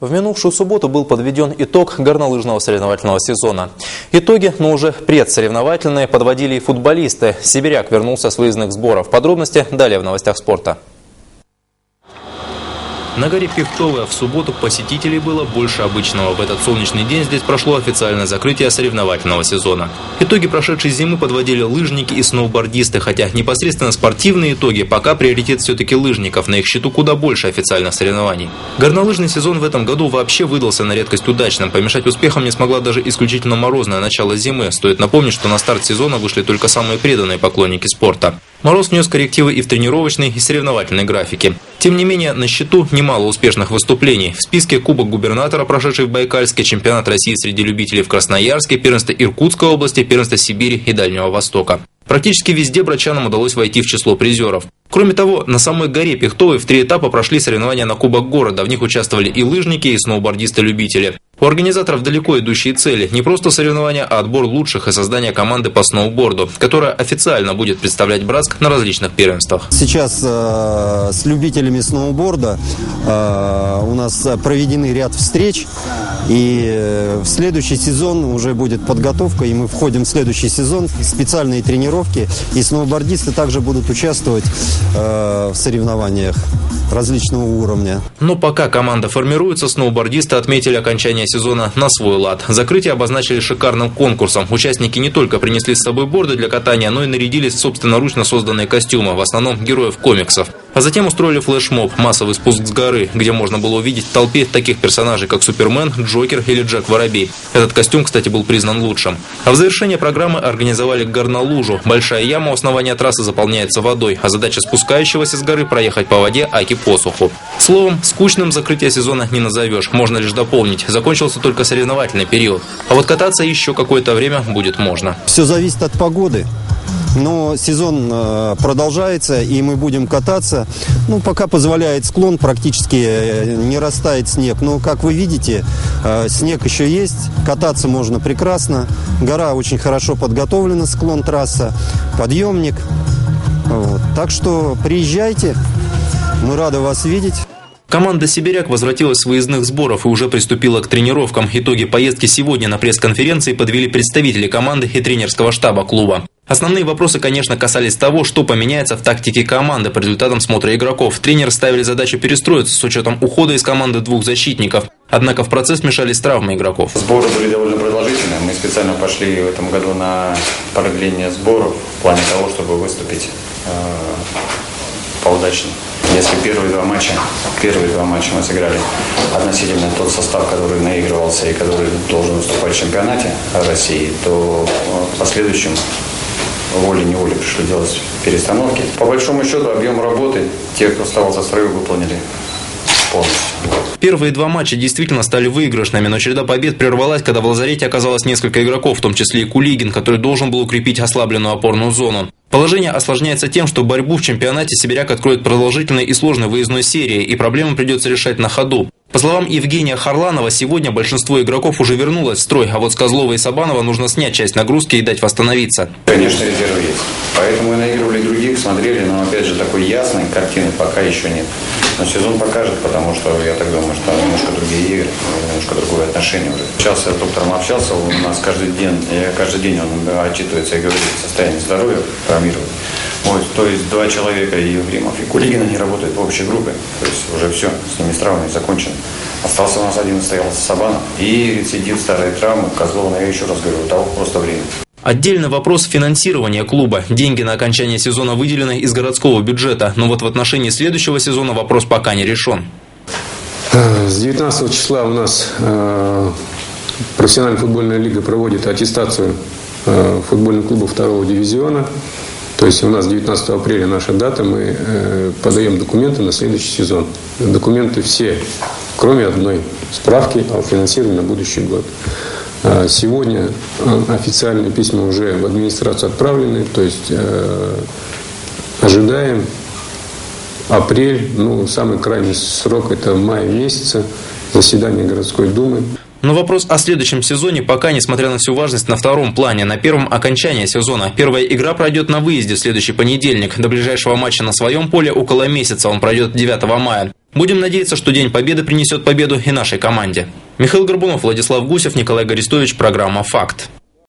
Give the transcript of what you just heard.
В минувшую субботу был подведен итог горнолыжного соревновательного сезона. Итоги, но уже предсоревновательные, подводили и футболисты. Сибиряк вернулся с выездных сборов. Подробности далее в новостях спорта. На горе Пихтовая в субботу посетителей было больше обычного. В этот солнечный день здесь прошло официальное закрытие соревновательного сезона. Итоги прошедшей зимы подводили лыжники и сноубордисты, хотя непосредственно спортивные итоги пока приоритет все-таки лыжников. На их счету куда больше официальных соревнований. Горнолыжный сезон в этом году вообще выдался на редкость удачным. Помешать успехам не смогла даже исключительно морозное начало зимы. Стоит напомнить, что на старт сезона вышли только самые преданные поклонники спорта. Мороз внес коррективы и в тренировочной, и соревновательной графике. Тем не менее, на счету немало успешных выступлений. В списке Кубок губернатора, прошедший в Байкальске, чемпионат России среди любителей в Красноярске, первенство Иркутской области, первенство Сибири и Дальнего Востока. Практически везде брачанам удалось войти в число призеров. Кроме того, на самой горе Пихтовой в три этапа прошли соревнования на Кубок города. В них участвовали и лыжники, и сноубордисты-любители. У организаторов далеко идущие цели. Не просто соревнования, а отбор лучших и создание команды по сноуборду, которая официально будет представлять Братск на различных первенствах. Сейчас э, с любителями сноуборда э, у нас проведены ряд встреч. И э, в следующий сезон уже будет подготовка, и мы входим в следующий сезон, специальные тренировки. И сноубордисты также будут участвовать э, в соревнованиях различного уровня. Но пока команда формируется, сноубордисты отметили окончание сезона на свой лад. Закрытие обозначили шикарным конкурсом. Участники не только принесли с собой борды для катания, но и нарядились в собственноручно созданные костюмы, в основном героев комиксов. А затем устроили флешмоб, массовый спуск с горы, где можно было увидеть в толпе таких персонажей, как Супермен, Джокер или Джек Воробей. Этот костюм, кстати, был признан лучшим. А в завершение программы организовали горнолужу. Большая яма у основания трассы заполняется водой, а задача спускающегося с горы проехать по воде Аки посуху. Словом, скучным закрытие сезона не назовешь, можно лишь дополнить. Закончился только соревновательный период. А вот кататься еще какое-то время будет можно. Все зависит от погоды. Но сезон э, продолжается, и мы будем кататься. Ну, пока позволяет склон, практически э, не растает снег. Но, как вы видите, э, снег еще есть, кататься можно прекрасно. Гора очень хорошо подготовлена, склон трасса, подъемник. Вот. Так что приезжайте, мы рады вас видеть. Команда «Сибиряк» возвратилась с выездных сборов и уже приступила к тренировкам. Итоги поездки сегодня на пресс-конференции подвели представители команды и тренерского штаба клуба. Основные вопросы, конечно, касались того, что поменяется в тактике команды по результатам смотра игроков. Тренеры ставили задачу перестроиться с учетом ухода из команды двух защитников. Однако в процесс мешались травмы игроков. Сборы были довольно продолжительные. Мы специально пошли в этом году на продление сборов в плане того, чтобы выступить э, поудачнее. Если первые два матча, первые два матча мы сыграли относительно тот состав, который наигрывался и который должен выступать в чемпионате России, то в последующем волей-неволей пришли делать перестановки. По большому счету объем работы те, кто оставался в строю, выполнили полностью. Первые два матча действительно стали выигрышными, но череда побед прервалась, когда в лазарете оказалось несколько игроков, в том числе и Кулигин, который должен был укрепить ослабленную опорную зону. Положение осложняется тем, что борьбу в чемпионате Сибиряк откроет продолжительной и сложной выездной серией, и проблему придется решать на ходу. По словам Евгения Харланова, сегодня большинство игроков уже вернулось в строй, а вот с Козлова и Сабанова нужно снять часть нагрузки и дать восстановиться. Конечно, резервы есть. Поэтому мы наигрывали других, смотрели, но опять же такой ясной картины пока еще нет. Но сезон покажет, потому что я так думаю, что немножко другие игры, немножко другое отношение уже. Сейчас я с доктором общался, у нас каждый день, каждый день он отчитывается и говорит о состоянии здоровья, травмирования. Вот, то есть два человека, и Евгремов, и Кулигин, они работают в общей группе. То есть уже все, с ними с травмой закончено. Остался у нас один, стоялся Сабанов. И рецидив старой травмы, Козлова, я еще раз говорю, того просто время. Отдельный вопрос финансирования клуба. Деньги на окончание сезона выделены из городского бюджета, но вот в отношении следующего сезона вопрос пока не решен. С 19 числа у нас э, профессиональная футбольная лига проводит аттестацию э, футбольных клубов второго дивизиона. То есть у нас 19 апреля наша дата, мы э, подаем документы на следующий сезон. Документы все, кроме одной справки о финансировании на будущий год. А сегодня э, официальные письма уже в администрацию отправлены, то есть э, ожидаем апрель, ну, самый крайний срок это май месяца, заседание городской думы. Но вопрос о следующем сезоне пока, несмотря на всю важность, на втором плане. На первом окончание сезона. Первая игра пройдет на выезде в следующий понедельник. До ближайшего матча на своем поле около месяца. Он пройдет 9 мая. Будем надеяться, что День Победы принесет победу и нашей команде. Михаил Горбунов, Владислав Гусев, Николай Горестович, программа «Факт».